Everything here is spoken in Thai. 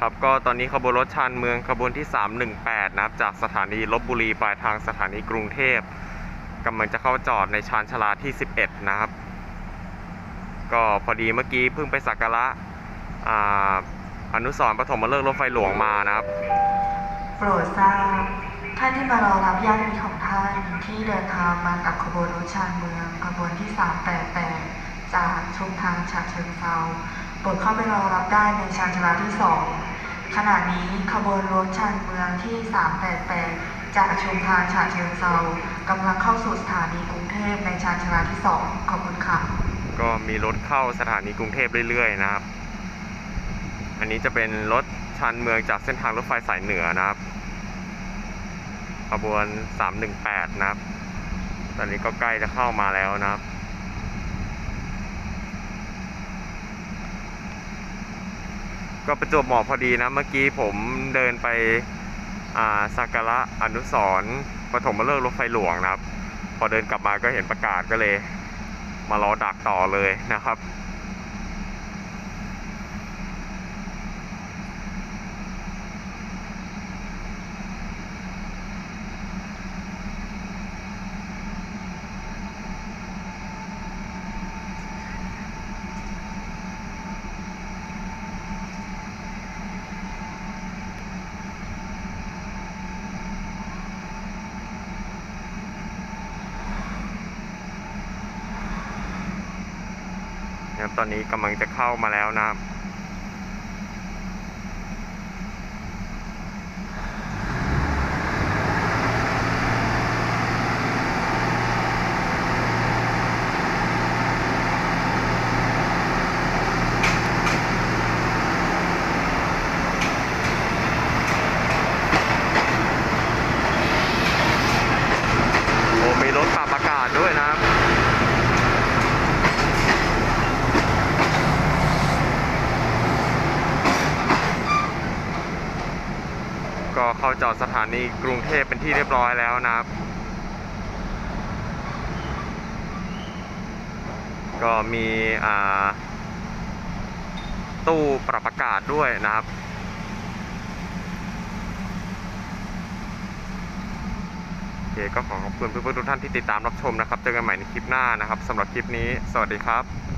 ครับก็ตอนนี้ขบวนรถชานเมืองขบวนที่ 318 นะครับ จากสถานีลบบุรีปลายทางสถานีกรุงเทพกำลังจะเข้าจอดในชานชาลาที่ 11 นะครับ ก็พอดีเมื่อกี้เพิ่งไปสักการะออนุสรปฐมฤกษ์รถไฟหลวงมานะครับ โปรดทราบท่านที่มารอรับญาติมิตรของท่านที่เดินทางมากับขบวนรถชานเมืองขบวนที่ 388 จากชุมทางฉะเชิงเซาโปรดเข้าไปรอรับได้ในชานชาลาที่ 2 ขณะนี้ขบวนรถชานเมืองที่ 388 จากชุมทางฉะเชิงเซากำลังเข้าสู่สถานีกรุงเทพในชานชาลาที่ 2 ขอบคุณค่ะ ก็มีรถเข้าสถานีกรุงเทพเรื่อยๆนะครับ อันนี้จะเป็นรถชันเมืองจากเส้นทางรถไฟสายเหนือนะครับ ขบวน 318 นะครับ ตอนนี้ก็ใกล้จะเข้ามาแล้วนะครับ ก็ประจวบเหมาะพอดีนะ เมื่อกี้ผมเดินไปอ่าสักการะอนุสรณ์ปฐมฤกษ์รถไฟหลวงนะครับ พอเดินกลับมาก็เห็นประกาศก็เลย มารอดักต่อเลยนะครับ นะครับตอนนี้กำลังจะเข้ามาแล้วนะครับ โอ้มีรถปรับอากาศด้วยนะครับ ก็เข้าจอดสถานีกรุงเทพเป็นที่เรียบร้อยแล้วนะครับ ก็มีตู้ปรับอากาศด้วยนะครับโอเคก็ขอขอบคุณเพื่อนๆทุกท่านที่ติดตามรับชมนะครับ เจอกันใหม่ในคลิปหน้านะครับสำหรับคลิปนี้ สวัสดีครับ